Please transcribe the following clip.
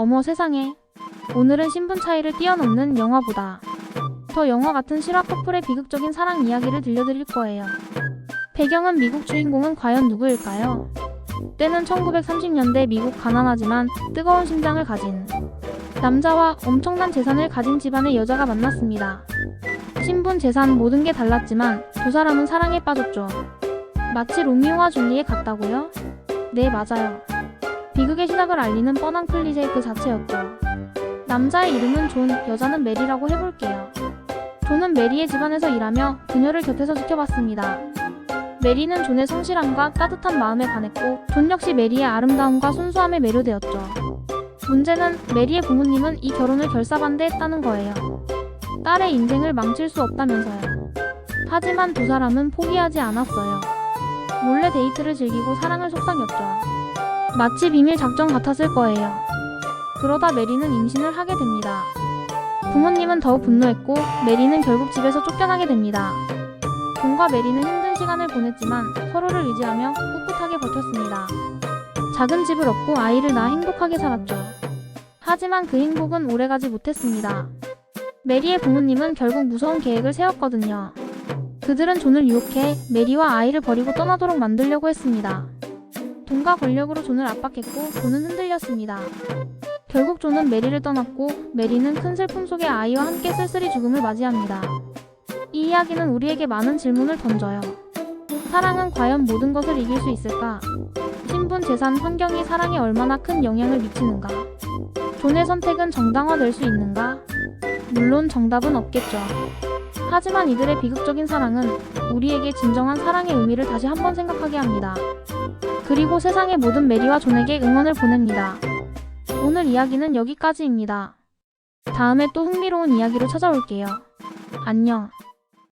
어머 세상에. 오늘은 신분 차이를 뛰어넘는 영화보다 더 영화 같은 실화 커플의 비극적인 사랑 이야기를 들려드릴 거예요. 배경은 미국 주인공은 과연 누구일까요? 때는 1930년대 미국 가난하지만 뜨거운 심장을 가진 남자와 엄청난 재산을 가진 집안의 여자가 만났습니다. 신분, 재산 모든 게 달랐지만 두 사람은 사랑에 빠졌죠. 마치 로미오와 줄리엣 같다고요? 네, 맞아요. 비극의 시작을 알리는 뻔한 클리셰 그 자체였죠. 남자의 이름은 존, 여자는 메리라고 해볼게요. 존은 메리의 집안에서 일하며 그녀를 곁에서 지켜봤습니다. 메리는 존의 성실함과 따뜻한 마음에 반했고 존 역시 메리의 아름다움과 순수함에 매료되었죠. 문제는 메리의 부모님은 이 결혼을 결사반대했다는 거예요. 딸의 인생을 망칠 수 없다면서요. 하지만 두 사람은 포기하지 않았어요. 몰래 데이트를 즐기고 사랑을 속삭였죠. 마치 비밀 작전 같았을 거예요. 그러다 메리는 임신을 하게 됩니다. 부모님은 더욱 분노했고 메리는 결국 집에서 쫓겨나게 됩니다. 존과 메리는 힘든 시간을 보냈지만 서로를 의지하며 꿋꿋하게 버텼습니다. 작은 집을 얻고 아이를 낳아 행복하게 살았죠. 하지만 그 행복은 오래가지 못했습니다. 메리의 부모님은 결국 무서운 계획을 세웠거든요. 그들은 존을 유혹해 메리와 아이를 버리고 떠나도록 만들려고 했습니다. 돈과 권력으로 존을 압박했고 존은 흔들렸습니다. 결국 존은 메리를 떠났고 메리는 큰 슬픔 속에 아이와 함께 쓸쓸히 죽음을 맞이합니다. 이 이야기는 우리에게 많은 질문을 던져요. 사랑은 과연 모든 것을 이길 수 있을까? 신분, 재산, 환경이 사랑에 얼마나 큰 영향을 미치는가? 존의 선택은 정당화될 수 있는가? 물론 정답은 없겠죠. 하지만 이들의 비극적인 사랑은 우리에게 진정한 사랑의 의미를 다시 한번 생각하게 합니다. 그리고 세상의 모든 메리와 존에게 응원을 보냅니다. 오늘 이야기는 여기까지입니다. 다음에 또 흥미로운 이야기로 찾아올게요. 안녕.